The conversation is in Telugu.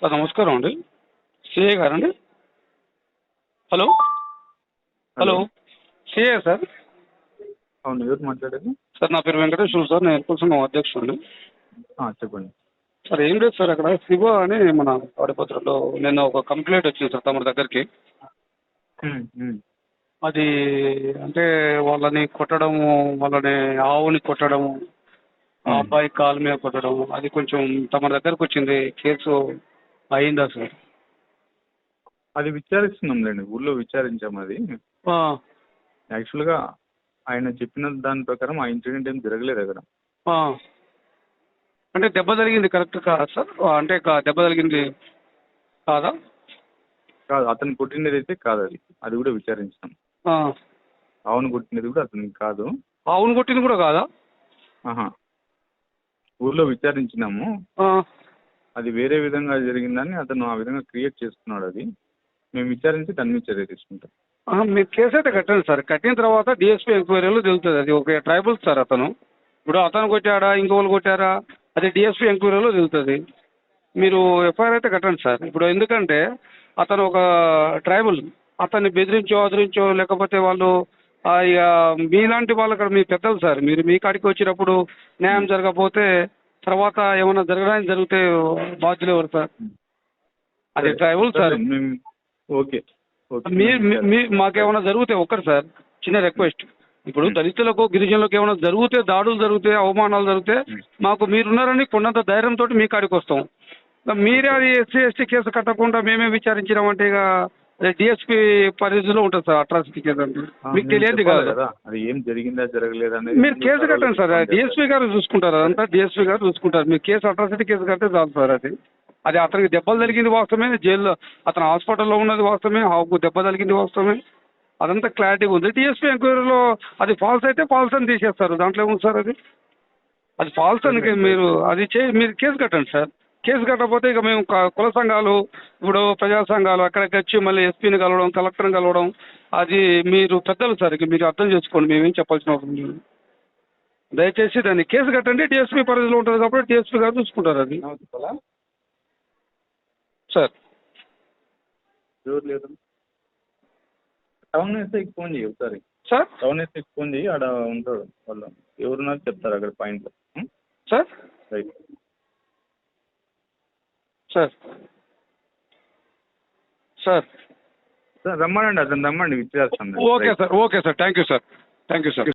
సార్ నమస్కారం అండి. సిఏ గారండి? హలో? హలో? CA sir? అవును ఎవరు మాట్లాడేది? సార్ నా పేరు వెంకటేశ్వర సార్ నేను ఎల్పల్ సంఘం అధ్యక్షుడిని. చెప్పండి. సార్ ఏం లేదు సార్ అక్కడ శివ అని మన తాడిపత్రిలో నిన్న ఒక కంప్లైంట్ వచ్చింది సార్ తమ దగ్గరికి. అది అంటే వాళ్ళని కొట్టడము వాళ్ళని ఆవుని కొట్టడము. అబ్బాయి కాలు మీద కొట్టడం అది కొంచెం తమ దగ్గరకు వచ్చింది కేసు అయిందా సార్? అది విచారిస్తున్నాంలేండి ఊళ్ళో విచారించాం అది. యాక్చువల్గా ఆయన చెప్పిన దాని ప్రకారం ఆ ఇన్సిడెంట్ ఏం జరగలేదు అక్కడ. అంటే దెబ్బ తగిలింది కరెక్ట్ కాదా సార్? అంటే దెబ్బ తగిలింది కాదా? కాదు అతను కొట్టినది అయితే కాదు అది. అది కూడా విచారించాం. అవును కొట్టినది కూడా అతనికి కాదు. ఆవును కొట్టింది కూడా కాదా? ఊళ్ళో విచారించినాము. అది వేరే విధంగా జరిగిందని అతను ఆ విధంగా క్రియేట్ చేస్తున్నాడు అది. మేము విచారించి దాని మీద చర్య తీసుకుంటాం. మీరు కేసు అయితే కట్టండి సార్. కట్టిన తర్వాత డిఎస్పీ ఎంక్వైరీలో తెలుస్తుంది. అది ఒక ట్రైబల్ సార్ అతను. ఇప్పుడు అతను కొట్టాడా ఇంకోళ్ళు కొట్టారా అది డిఎస్పీ ఎంక్వైరీలో తెలుస్తుంది. మీరు ఎఫ్ఐఆర్ అయితే కట్టండి సార్. ఇప్పుడు ఎందుకంటే అతను ఒక ట్రైబల్. అతన్ని బెదిరించో అదిరించో లేకపోతే వాళ్ళు ఇక మీలాంటి వాళ్ళు అక్కడ మీ పెద్దలు సార్. మీరు మీ కాడికి వచ్చినప్పుడు న్యాయం జరగకపోతే తర్వాత ఏమైనా జరగడానికి జరిగితే బాధ్యులు ఎవరు సార్? అది ట్రైబల్ సార్. ఓకే. ఓకే. మీ మీ- మీ మాకేమైనా జరిగితే ఒక్కటి సార్ చిన్న రిక్వెస్ట్. ఇప్పుడు దళితులకు గిరిజనులకు ఏమైనా జరిగితే దాడులు జరిగితే అవమానాలు జరిగితే మాకు మీరున్నారని కొండంత ధైర్యంతో మీ కాడికి వస్తాం. మీరే అది ఎస్సీ ఎస్టీ కేసు కట్టకుండా మేమే విచారించినామంటే ఇక డిఎస్పీ పరిధిలో ఉంటుంది సార్ అట్రాసిటీ కేసు అంటే మీకు తెలియదు కాదు. అది ఏం జరిగిందా జరగలేదా అనేది మీరు కేసు కట్టండి సార్ డిఎస్పీ గారు చూసుకుంటారు అదంతా డిఎస్పీ గారు చూసుకుంటారు. మీరు కేసు అట్రాసిటీ కేసు కడితే చాలు సార్ అది. అది అతనికి దెబ్బలు తగిలింది వాస్తవమే జైల్లో అతను హాస్పిటల్లో ఉన్నది వాస్తవమే హాకు దెబ్బ తగిలింది వాస్తవమే. అదంతా క్లారిటీగా ఉంది. డిఎస్పీ ఎంక్వైరీలో అది ఫాల్స్ అయితే ఫాల్స్ అని తీసేస్తారు. దాంట్లో ఏముంది సార్ అది? అది ఫాల్స్ అని మీరు అది చే మీరు కేసు కట్టండి సార్. కేసు కట్టకపోతే ఇక మేము కుల సంఘాలు ఇప్పుడు ప్రజా సంఘాలు అక్కడికి వచ్చి మళ్ళీ ఎస్పీని కలవడం కలెక్టర్ని కలవడం అది మీరు పెద్దలు సార్ ఇక మీరు అర్థం చేసుకోండి మేమేం చెప్పాల్సిన అవసరం లేదు. దయచేసి దాన్ని కేసు కట్టండి డిఎస్పీ పరిధిలో ఉంటుంది కాబట్టి డిఎస్పీ గారు చూసుకుంటారు అది. సార్. టౌన్ ఎస్ఐకి ఫోన్ చేయి ఒకసారి. సార్? టౌన్ ఎస్ఐకి ఫోన్ చేయి ఆడ ఉంటాడు వాళ్ళు. ఎవరున్నారు చెప్తారు అక్కడ పాయింట్లో. Sir? Right. Sir. Sir. Sir రమ్మనండి అతను రమ్మండి విచారిస్తాం okay sir okay sir. Thank you sir. Thank you sir.